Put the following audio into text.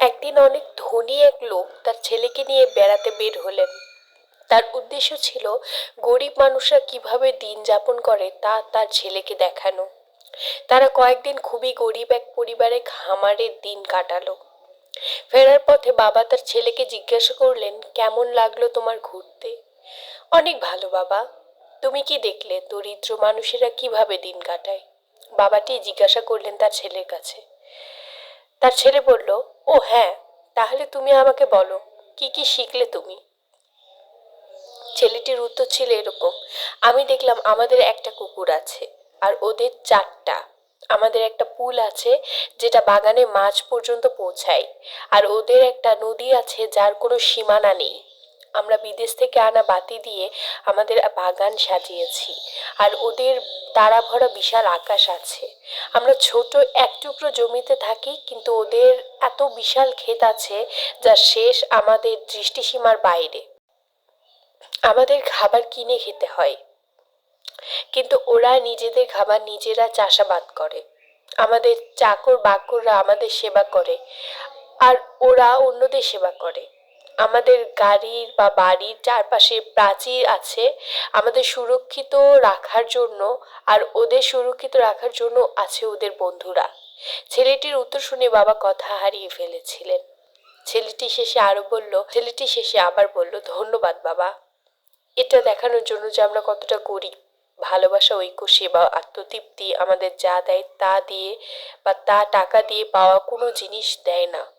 একদিন অনেক ধনী এক লোক তার ছেলেকে নিয়ে বেড়াতে বের হলেন। তার উদ্দেশ্য ছিল গরিব মানুষরা কীভাবে দিন যাপন করে তা তার ছেলেকে দেখানো। তারা কয়েকদিন খুবই গরিব এক পরিবারে খামারের দিন কাটালো। ফেরার পথে বাবা তার ছেলেকে জিজ্ঞাসা করলেন, কেমন লাগল তোমার ঘুরতে? অনেক ভালো বাবা। তুমি কি দেখলে দরিদ্র মানুষেরা কীভাবে দিন কাটায়? বাবাটি জিজ্ঞাসা করলেন তার ছেলের কাছে। তার ছেলে বলল, ও হ্যাঁ তাহলে তুমি আমাকে বলো, কি কি শিখলে তুমি? ছেলেটির উত্তর ছিল এরকম, আমি দেখলাম আমাদের একটা কুকুর আছে, আর ওদের চারটা। আমাদের একটা পুল আছে যেটা বাগানে মাছ পর্যন্ত পৌঁছায়, আর ওদের একটা নদী আছে যার কোনো সীমানা নেই। আমরা বিদেশ থেকে আনা বাতি দিয়ে আমাদের বাগান সাজিয়েছি। আর ওদের তারা ভরা বিশাল আকাশ আছে। আমরা ছোট এক টুকরো জমিতে থাকি, কিন্তু ওদের এত বিশাল ক্ষেত আছে যা শেষ আমাদের দৃষ্টিসীমার বাইরে। আমাদের খাবার কিনে খেতে হয়। কিন্তু ওরা নিজেদের খাবার নিজেরা চাষাবাদ করে। আমাদের চাকর বাকররা আমাদের সেবা করে। আর ওরা অন্যদের সেবা করে। আমাদের গাড়ির বা বাড়ির চারপাশে প্রাচীর আছে, আমাদের সুরক্ষিত রাখার জন্য আর ওদের সুরক্ষিত রাখার জন্য আছে ওদের বন্ধুরা। ছেলেটির উত্তর শুনে বাবা কথা হারিয়ে ফেলেছিলেন। ছেলেটি শেষে আরও বলল, ছেলেটি শেষে আবার বলল, ধন্যবাদ বাবা। এটা দেখানোর জন্য যে আমরা কতটা গরিব। ভালোবাসা, ঐক্য, সেবা, আত্মতৃপ্তি আমাদের যা দেয় তা দিয়ে বা তা টাকা দিয়ে পাওয়া কোনো জিনিস দেয় না।